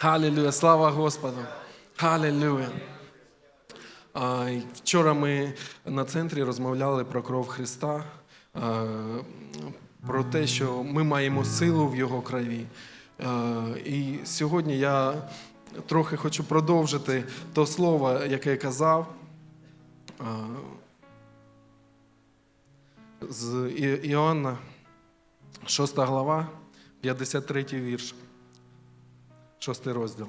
Халілюя, слава Господу. Халілюя. Вчора ми на центрі розмовляли про кров Христа, про те, що ми маємо силу в Його крові. І сьогодні я трохи хочу продовжити то слово, яке казав. З Іоанна, 6 глава, 53 вірш, 6 розділ.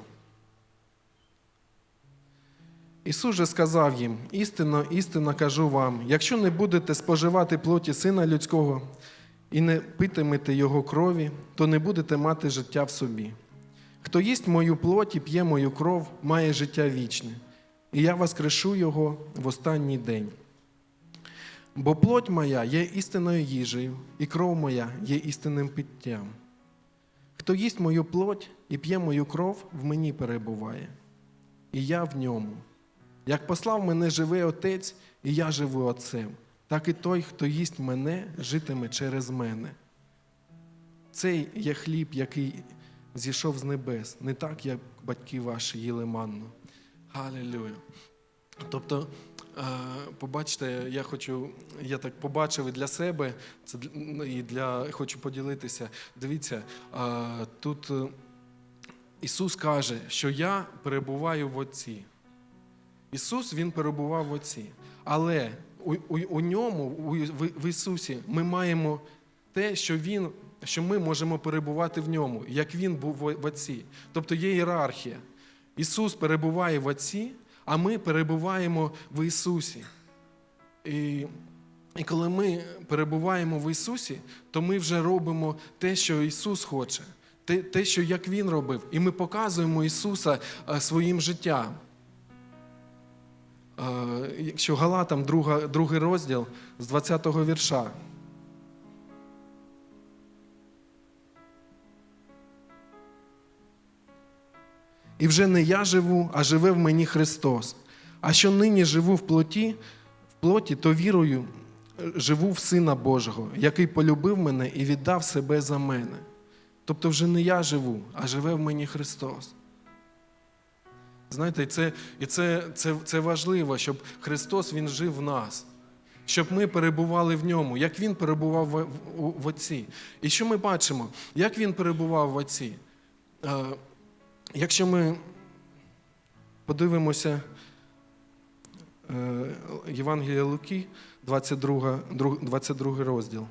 Ісус же сказав їм: істинно, істинно кажу вам, якщо не будете споживати плоті Сина Людського і не питимете Його крові, то не будете мати життя в собі. Хто їсть мою плоть і п'є мою кров, має життя вічне, і я воскрешу Його в останній день. Бо плоть моя є істинною їжею, і кров моя є істинним питтям. Хто їсть мою плоть і п'є мою кров, в мені перебуває, і я в ньому. Як послав мене живий Отець, і я живу Отцем, так і той, хто їсть мене, житиме через мене. Цей є хліб, який зійшов з небес, не так, як батьки ваші їли манну. Галилюя. Тобто, е, побачите, я хочу, я так побачив і для себе, це і для хочу поділитися. Дивіться, е, тут е, Ісус каже, що я перебуваю в Отці. Ісус Він перебував в Отці. Але у, у, у ньому, у, в, Ісусі, ми маємо те, що Він, що ми можемо перебувати в ньому, як Він був в Отці. Тобто є ієрархія. Ісус перебуває в Отці, а ми перебуваємо в Ісусі. І, і коли ми перебуваємо в Ісусі, то ми вже робимо те, що Ісус хоче, те, те що як Він робив. І ми показуємо Ісуса е, своїм життям. Е, Якщо Галатам, друга, другий розділ з 20-го вірша. І вже не я живу, а живе в мені Христос. А що нині живу в плоті, в плоті, то вірою е, живу в Сина Божого, який полюбив мене і віддав себе за мене. Тобто вже не я живу, а живе в мені Христос. Знаєте, і це, і це, це, це важливо, щоб Христос Він жив в нас, щоб ми перебували в ньому, як Він перебував в, в, в Отці. І що ми бачимо? Як Він перебував в Отці? Якщо ми подивимося е, Євангелія Луки, 22, 22 розділ.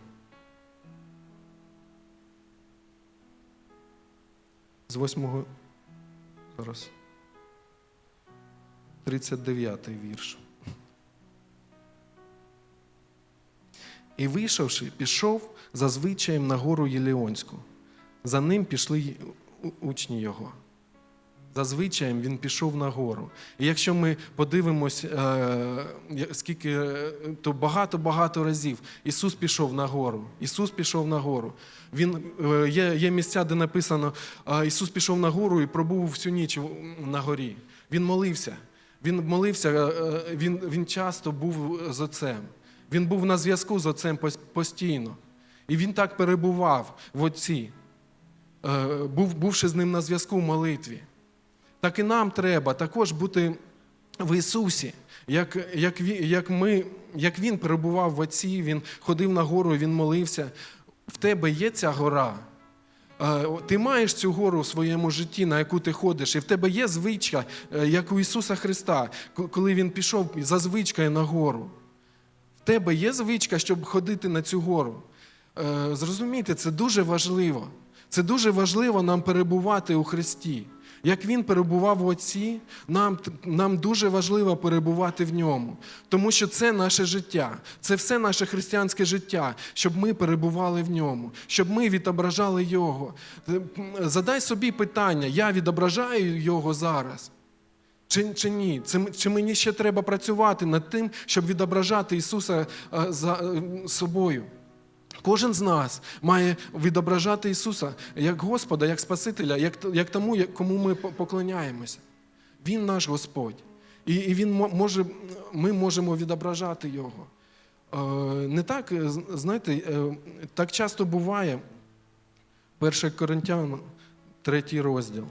З 8 зараз. 39 вірш. І вийшовши, пішов за звичаєм на гору Єліонську. За ним пішли учні його. За він пішов на гору. І якщо ми подивимось, е, скільки, то багато-багато разів Ісус пішов на гору. Ісус пішов на гору. Він, е, є, є місця, де написано, Ісус пішов на гору і пробув всю ніч на горі. Він молився. Він молився, е, він, він часто був з Отцем. Він був на зв'язку з Отцем постійно. І він так перебував в Отці, був, бувши з ним на зв'язку в молитві. Так і нам треба також бути в Ісусі, як, як, як, ми, як Він перебував в Отці, Він ходив на гору, Він молився. В тебе є ця гора. Е, Ти маєш цю гору в своєму житті, на яку ти ходиш, і в тебе є звичка, е, як у Ісуса Христа, коли Він пішов за звичкою на гору. В тебе є звичка, щоб ходити на цю гору. Е, Зрозумійте, це дуже важливо. Це дуже важливо нам перебувати у Христі. Як Він перебував в Отці, нам, нам дуже важливо перебувати в ньому. Тому що це наше життя, це все наше християнське життя, щоб ми перебували в ньому, щоб ми відображали Його. Е, Задай собі питання: я відображаю Його зараз. Чи, чи ні? Це, чи мені ще треба працювати над тим, щоб відображати Ісуса е, за е, собою? Кожен з нас має відображати Ісуса як Господа, як Спасителя, як як тому, як, кому ми поклоняємося. Він наш Господь. І і він може, ми можемо відображати Його. Е, не так, е, знаєте, е, так часто буває 1 Коринтян, 3 розділ.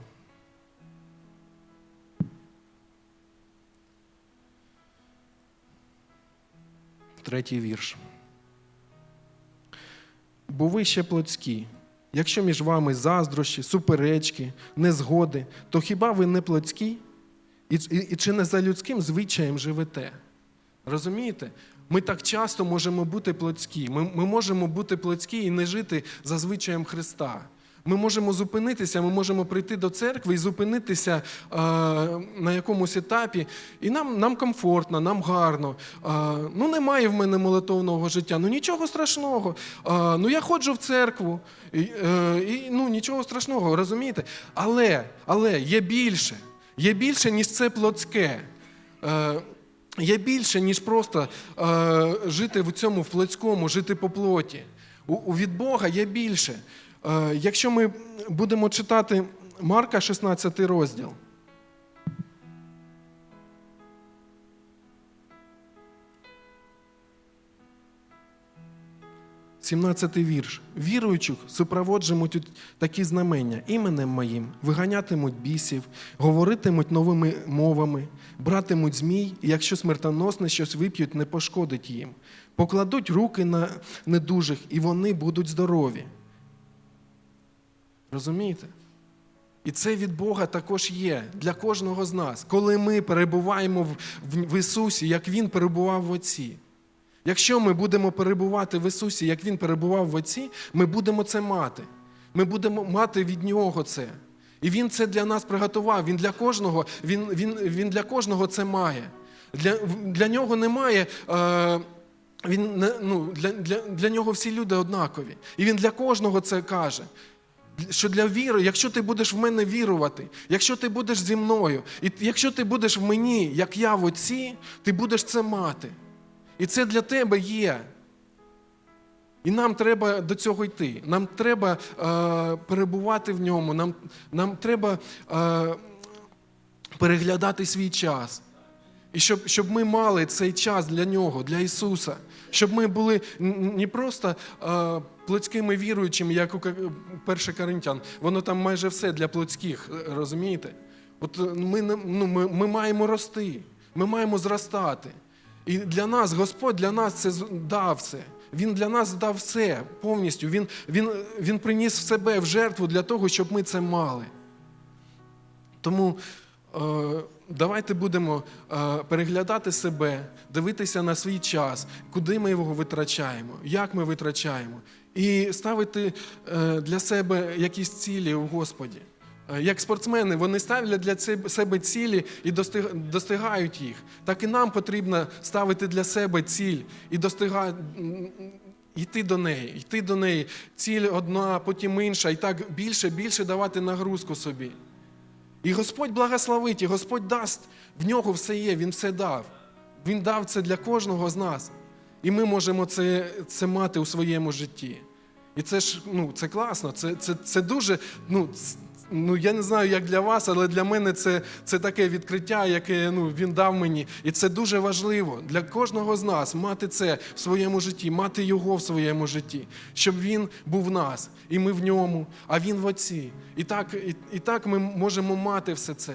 Третій вірш. Бо ви ще плотські. Якщо між вами заздрощі, суперечки, незгоди, то хіба ви не плотські? І, і, і чи не за людським звичаєм живете? Розумієте? Ми так часто можемо бути плотські. Ми, ми можемо бути плотські і не жити за звичаєм Христа. Ми можемо зупинитися, ми можемо прийти до церкви і зупинитися е, на якомусь етапі, і нам, нам комфортно, нам гарно. Е, ну, немає в мене молитовного життя. Ну нічого страшного. Е, ну я ходжу в церкву, і, е, ну нічого страшного, розумієте? Але, але є більше. Є більше, ніж це плотське. Е, Є більше, ніж просто е, жити в цьому в плотському, жити по плоті. У, у від Бога є більше. Е, якщо ми будемо читати Марка 16 розділ. 17 вірш. Віруючих супроводжуватимуть такі знамення іменем моїм, виганятимуть бісів, говоритимуть новими мовами, братимуть змій, і якщо смертоносне щось вип'ють, не пошкодить їм. Покладуть руки на недужих, і вони будуть здорові. Розумієте? І це від Бога також є для кожного з нас, коли ми перебуваємо в, в, в Ісусі, як Він перебував в Отці. Якщо ми будемо перебувати в Ісусі, як Він перебував в Отці, ми будемо це мати. Ми будемо мати від Нього це. І Він це для нас приготував. Він для кожного, Він, він, він для кожного це має. Для, для нього немає. Е, він, ну, для, для, для нього всі люди однакові. І він для кожного це каже. Що для віри, якщо ти будеш в мене вірувати, якщо ти будеш зі мною, і якщо ти будеш в мені, як я в отці, ти будеш це мати. І це для тебе є. І нам треба до цього йти. Нам треба е, перебувати в ньому, нам, нам треба е, переглядати свій час. І щоб, щоб ми мали цей час для нього, для Ісуса, щоб ми були не просто е, плотськими віруючими, як у 1 Коринтян. Воно там майже все для плотських, розумієте? От ми, ну, ми, ми маємо рости, ми маємо зростати. І для нас, Господь для нас це дав все. Він для нас дав все повністю. Він, він, він приніс в себе в жертву для того, щоб ми це мали. Тому е, давайте будемо е, переглядати себе, дивитися на свій час, куди ми його витрачаємо, як ми витрачаємо, і ставити е, для себе якісь цілі у Господі. Е, Як спортсмени, вони ставлять для себе- цілі і достиг- достигають їх. Так і нам потрібно ставити для себе ціль і достигати. Йти до неї, йти до неї, ціль одна, потім інша, і так більше, більше давати нагрузку собі. І Господь благословить, і Господь дасть, в нього все є, Він все дав. Він дав це для кожного з нас. І ми можемо це, це мати у своєму житті. І це ж ну, це класно, це, це, це дуже. Ну, ну, я не знаю, як для вас, але для мене це, це таке відкриття, яке ну, він дав мені. І це дуже важливо для кожного з нас мати це в своєму житті, мати його в своєму житті, щоб він був в нас, і ми в ньому, а він в отці. І так, і, і так ми можемо мати все це.